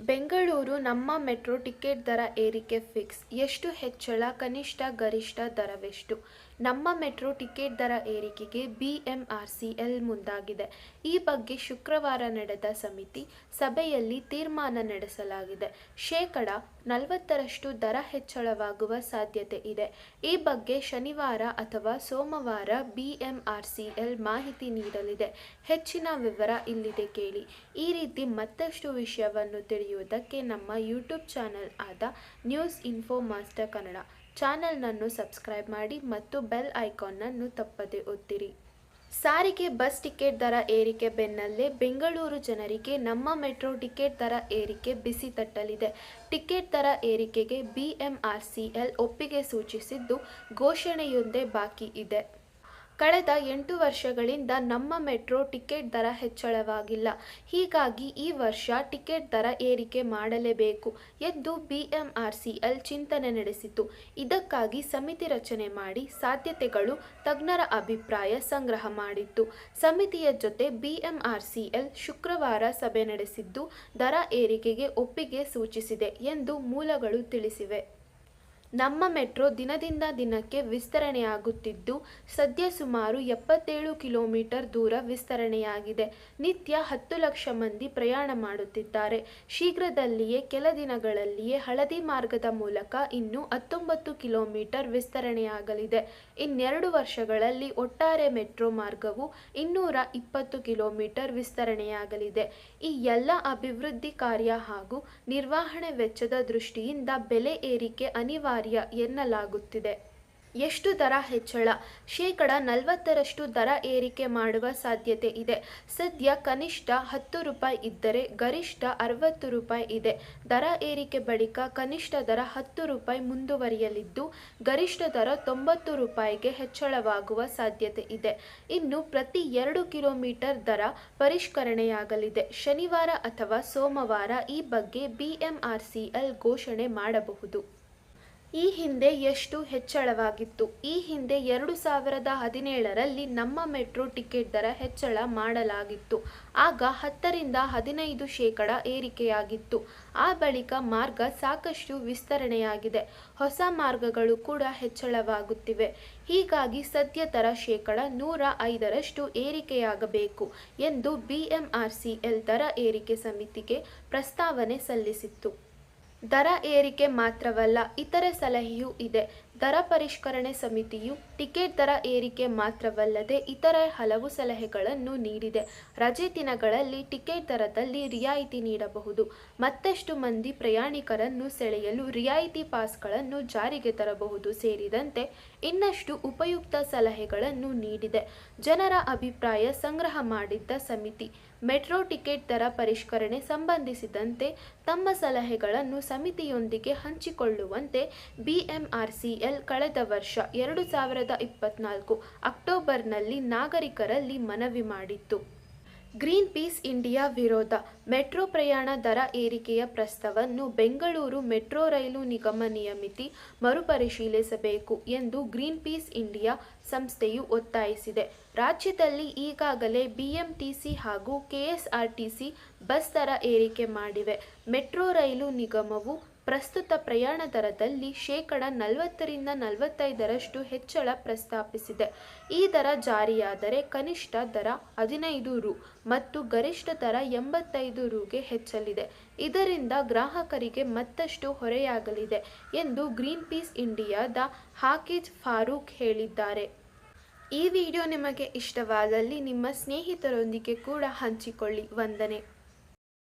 ಬೆಂಗಳೂರು ನಮ್ಮ metro ticket ದರ ಏರಿಕೆ ಫಿಕ್ಸ್. ಎಷ್ಟು ಹೆಚ್ಚಳ? ಕನಿಷ್ಠ ಗರಿಷ್ಠ ದರವೆಷ್ಟು? ನಮ್ಮ ಮೆಟ್ರೋ ಟಿಕೆಟ್ ದರ ಏರಿಕೆಗೆ ಬಿಎಂಆರ್ಸಿಎಲ್ ಮುಂದಾಗಿದೆ. ಈ ಬಗ್ಗೆ ಶುಕ್ರವಾರ ನಡೆದ ಸಮಿತಿ ಸಭೆಯಲ್ಲಿ ತೀರ್ಮಾನ ನಡೆಸಲಾಗಿದೆ. ಶೇಕಡ ನಲವತ್ತರಷ್ಟು ದರ ಹೆಚ್ಚಳವಾಗುವ ಸಾಧ್ಯತೆ ಇದೆ. ಈ ಬಗ್ಗೆ ಶನಿವಾರ ಅಥವಾ ಸೋಮವಾರ ಬಿಎಂಆರ್ಸಿಎಲ್ ಮಾಹಿತಿ ನೀಡಲಿದೆ. ಹೆಚ್ಚಿನ ವಿವರ ಇಲ್ಲಿದೆ ಕೇಳಿ. ಈ ರೀತಿ ಮತ್ತಷ್ಟು ವಿಷಯವನ್ನು ತಿಳಿಯುವುದಕ್ಕೆ ನಮ್ಮ ಯೂಟ್ಯೂಬ್ ಚಾನೆಲ್ ಆದ ನ್ಯೂಸ್ ಇನ್ಫೋ ಮಾಸ್ಟರ್ ಕನ್ನಡ. ಚಾನೆಲ್ನನ್ನು ಸಬ್ಸ್ಕ್ರೈಬ್ ಮಾಡಿ ಮತ್ತು ಬೆಲ್ ಐಕಾನ್ನನ್ನು ತಪ್ಪದೆ ಒತ್ತಿರಿ. ಸಾರಿಗೆ ಬಸ್ ಟಿಕೆಟ್ ದರ ಏರಿಕೆ ಬೆನ್ನಲ್ಲೇ ಬೆಂಗಳೂರು ಜನರಿಗೆ ನಮ್ಮ ಮೆಟ್ರೋ ಟಿಕೆಟ್ ದರ ಏರಿಕೆ ಬಿಸಿ ತಟ್ಟಲಿದೆ. ಟಿಕೆಟ್ ದರ ಏರಿಕೆಗೆ ಬಿಎಂಆರ್ಸಿಎಲ್ ಒಪ್ಪಿಗೆ ಸೂಚಿಸಿದ್ದು ಘೋಷಣೆಯೊಂದೇ ಬಾಕಿ ಇದೆ. ಕಳೆದ ಎಂಟು ವರ್ಷಗಳಿಂದ ನಮ್ಮ ಮೆಟ್ರೋ ಟಿಕೆಟ್ ದರ ಹೆಚ್ಚಳವಾಗಿಲ್ಲ. ಹೀಗಾಗಿ ಈ ವರ್ಷ ಟಿಕೆಟ್ ದರ ಏರಿಕೆ ಮಾಡಲೇಬೇಕು ಎಂದು ಬಿಎಂಆರ್ಸಿಎಲ್ ಚಿಂತನೆ ನಡೆಸಿತು. ಇದಕ್ಕಾಗಿ ಸಮಿತಿ ರಚನೆ ಮಾಡಿ ಸಾಧ್ಯತೆಗಳು, ತಜ್ಞರ ಅಭಿಪ್ರಾಯ ಸಂಗ್ರಹ ಮಾಡಿತ್ತು. ಸಮಿತಿಯ ಜೊತೆ ಬಿಎಂಆರ್ಸಿಎಲ್ ಶುಕ್ರವಾರ ಸಭೆ ನಡೆಸಿದ್ದು, ದರ ಏರಿಕೆಗೆ ಒಪ್ಪಿಗೆ ಸೂಚಿಸಿದೆ ಎಂದು ಮೂಲಗಳು ತಿಳಿಸಿವೆ. ನಮ್ಮ ಮೆಟ್ರೋ ದಿನದಿಂದ ದಿನಕ್ಕೆ ವಿಸ್ತರಣೆಯಾಗುತ್ತಿದ್ದು, ಸದ್ಯ ಸುಮಾರು ಎಪ್ಪತ್ತೇಳು ಕಿಲೋಮೀಟರ್ ದೂರ ವಿಸ್ತರಣೆಯಾಗಿದೆ. ನಿತ್ಯ ಹತ್ತು ಲಕ್ಷ ಮಂದಿ ಪ್ರಯಾಣ ಮಾಡುತ್ತಿದ್ದಾರೆ. ಶೀಘ್ರದಲ್ಲಿಯೇ ಕೆಲ ದಿನಗಳಲ್ಲಿಯೇ ಹಳದಿ ಮಾರ್ಗದ ಮೂಲಕ ಇನ್ನೂ ಹತ್ತೊಂಬತ್ತು ಕಿಲೋಮೀಟರ್ ವಿಸ್ತರಣೆಯಾಗಲಿದೆ. ಇನ್ನೆರಡು ವರ್ಷಗಳಲ್ಲಿ ಒಟ್ಟಾರೆ ಮೆಟ್ರೋ ಮಾರ್ಗವು ಇನ್ನೂರ ಇಪ್ಪತ್ತು ಕಿಲೋಮೀಟರ್ ವಿಸ್ತರಣೆಯಾಗಲಿದೆ. ಈ ಎಲ್ಲ ಅಭಿವೃದ್ಧಿ ಕಾರ್ಯ ಹಾಗೂ ನಿರ್ವಹಣೆ ವೆಚ್ಚದ ದೃಷ್ಟಿಯಿಂದ ಬೆಲೆ ಏರಿಕೆ ಅನಿವಾರ್ಯ. ಎನ್ನಲಾಗುತ್ತಿದೆ. ಎಷ್ಟು ದರ ಹೆಚ್ಚಳ? ಶೇಕಡ ನಲವತ್ತರಷ್ಟು ದರ ಏರಿಕೆ ಮಾಡುವ ಸಾಧ್ಯತೆ ಇದೆ. ಸದ್ಯ ಕನಿಷ್ಠ ಹತ್ತು ರೂಪಾಯಿ ಇದ್ದರೆ ಗರಿಷ್ಠ ಅರವತ್ತು ರೂಪಾಯಿ ಇದೆ. ದರ ಏರಿಕೆ ಬಳಿಕ ಕನಿಷ್ಠ ದರ ಹತ್ತು ರೂಪಾಯಿ ಮುಂದುವರಿಯಲಿದ್ದು, ಗರಿಷ್ಠ ದರ ತೊಂಬತ್ತು ರೂಪಾಯಿಗೆ ಹೆಚ್ಚಳವಾಗುವ ಸಾಧ್ಯತೆ ಇದೆ. ಇನ್ನು ಪ್ರತಿ ಎರಡು ಕಿಲೋಮೀಟರ್ ದರ ಪರಿಷ್ಕರಣೆಯಾಗಲಿದೆ. ಶನಿವಾರ ಅಥವಾ ಸೋಮವಾರ ಈ ಬಗ್ಗೆ ಬಿಎಂಆರ್ಸಿಎಲ್ ಘೋಷಣೆ ಮಾಡಬಹುದು. ಈ ಹಿಂದೆ ಎಷ್ಟು ಹೆಚ್ಚಳವಾಗಿತ್ತು? ಈ ಹಿಂದೆ ಎರಡು ಸಾವಿರದ ಹದಿನೇಳರಲ್ಲಿ ನಮ್ಮ ಮೆಟ್ರೋ ಟಿಕೆಟ್ ದರ ಹೆಚ್ಚಳ ಮಾಡಲಾಗಿತ್ತು. ಆಗ ಹತ್ತರಿಂದ ಹದಿನೈದು ಶೇಕಡ ಏರಿಕೆಯಾಗಿತ್ತು. ಆ ಬಳಿಕ ಮಾರ್ಗ ಸಾಕಷ್ಟು ವಿಸ್ತರಣೆಯಾಗಿದೆ. ಹೊಸ ಮಾರ್ಗಗಳು ಕೂಡ ಹೆಚ್ಚಳವಾಗುತ್ತಿವೆ. ಹೀಗಾಗಿ ಸದ್ಯ ದರ ಶೇಕಡ ನೂರ ಐದರಷ್ಟು ಏರಿಕೆಯಾಗಬೇಕು ಎಂದು ಬಿಎಂಆರ್ಸಿಎಲ್ ದರ ಏರಿಕೆ ಸಮಿತಿಗೆ ಪ್ರಸ್ತಾವನೆ ಸಲ್ಲಿಸಿತ್ತು. ದರ ಏರಿಕೆ ಮಾತ್ರವಲ್ಲ ಇತರೆ ಸಲಹೆಯೂ ಇದೆ. ದರ ಪರಿಷ್ಕರಣೆ ಸಮಿತಿಯು ಟಿಕೆಟ್ ದರ ಏರಿಕೆ ಮಾತ್ರವಲ್ಲದೆ ಇತರೆ ಹಲವು ಸಲಹೆಗಳನ್ನು ನೀಡಿದೆ. ರಜೆ ದಿನಗಳಲ್ಲಿ ಟಿಕೆಟ್ ದರದಲ್ಲಿ ರಿಯಾಯಿತಿ ನೀಡಬಹುದು. ಮತ್ತಷ್ಟು ಮಂದಿ ಪ್ರಯಾಣಿಕರನ್ನು ಸೆಳೆಯಲು ರಿಯಾಯಿತಿ ಪಾಸ್ಗಳನ್ನು ಜಾರಿಗೆ ತರಬಹುದು ಸೇರಿದಂತೆ ಇನ್ನಷ್ಟು ಉಪಯುಕ್ತ ಸಲಹೆಗಳನ್ನು ನೀಡಿದೆ. ಜನರ ಅಭಿಪ್ರಾಯ ಸಂಗ್ರಹ ಮಾಡಿದ್ದ ಸಮಿತಿ, ಮೆಟ್ರೋ ಟಿಕೆಟ್ ದರ ಪರಿಷ್ಕರಣೆ ಸಂಬಂಧಿಸಿದಂತೆ ತಮ್ಮ ಸಲಹೆಗಳನ್ನು ಸಮಿತಿಯೊಂದಿಗೆ ಹಂಚಿಕೊಳ್ಳುವಂತೆ ಬಿಎಂಆರ್ಸಿಎಲ್ ಕಳೆದ ವರ್ಷ ಎರಡು ಸಾವಿರದ ಇಪ್ಪತ್ನಾಲ್ಕು ಅಕ್ಟೋಬರ್ನಲ್ಲಿ ನಾಗರಿಕರಲ್ಲಿ ಮನವಿ ಮಾಡಿತ್ತು. ಗ್ರೀನ್ ಪೀಸ್ ಇಂಡಿಯಾ ವಿರೋಧ ಮೆಟ್ರೋ ಪ್ರಯಾಣ ದರ ಏರಿಕೆಯ ಪ್ರಸ್ತಾವವನ್ನು ಬೆಂಗಳೂರು ಮೆಟ್ರೋ ರೈಲು ನಿಗಮ ನಿಯಮಿತಿ ಮರುಪರಿಶೀಲಿಸಬೇಕು ಎಂದು ಗ್ರೀನ್ ಪೀಸ್ ಇಂಡಿಯಾ ಸಂಸ್ಥೆಯು ಒತ್ತಾಯಿಸಿದೆ. ರಾಜ್ಯದಲ್ಲಿ ಈಗಾಗಲೇ ಬಿಎಂಟಿಸಿ ಹಾಗೂ ಕೆಎಸ್ಆರ್ಟಿಸಿ ಬಸ್ ದರ ಏರಿಕೆ ಮಾಡಿವೆ. ಮೆಟ್ರೋ ರೈಲು ನಿಗಮವು ಪ್ರಸ್ತುತ ಪ್ರಯಾಣ ದರದಲ್ಲಿ ಶೇಕಡ ನಲವತ್ತರಿಂದ ನಲವತ್ತೈದರಷ್ಟು ಹೆಚ್ಚಳ ಪ್ರಸ್ತಾಪಿಸಿದೆ. ಈ ದರ ಜಾರಿಯಾದರೆ ಕನಿಷ್ಠ ದರ ಹದಿನೈದು ರು ಮತ್ತು ಗರಿಷ್ಠ ದರ ಎಂಬತ್ತೈದು ರುಗೆ ಹೆಚ್ಚಲಿದೆ. ಇದರಿಂದ ಗ್ರಾಹಕರಿಗೆ ಮತ್ತಷ್ಟು ಹೊರೆಯಾಗಲಿದೆ ಎಂದು ಗ್ರೀನ್ ಪೀಸ್ ಇಂಡಿಯಾದ ಹಾಕಿಜ್ ಫಾರೂಕ್ ಹೇಳಿದ್ದಾರೆ. ಈ ವಿಡಿಯೋ ನಿಮಗೆ ಇಷ್ಟವಾದಲ್ಲಿ ನಿಮ್ಮ ಸ್ನೇಹಿತರೊಂದಿಗೆ ಕೂಡ ಹಂಚಿಕೊಳ್ಳಿ. ವಂದನೆ.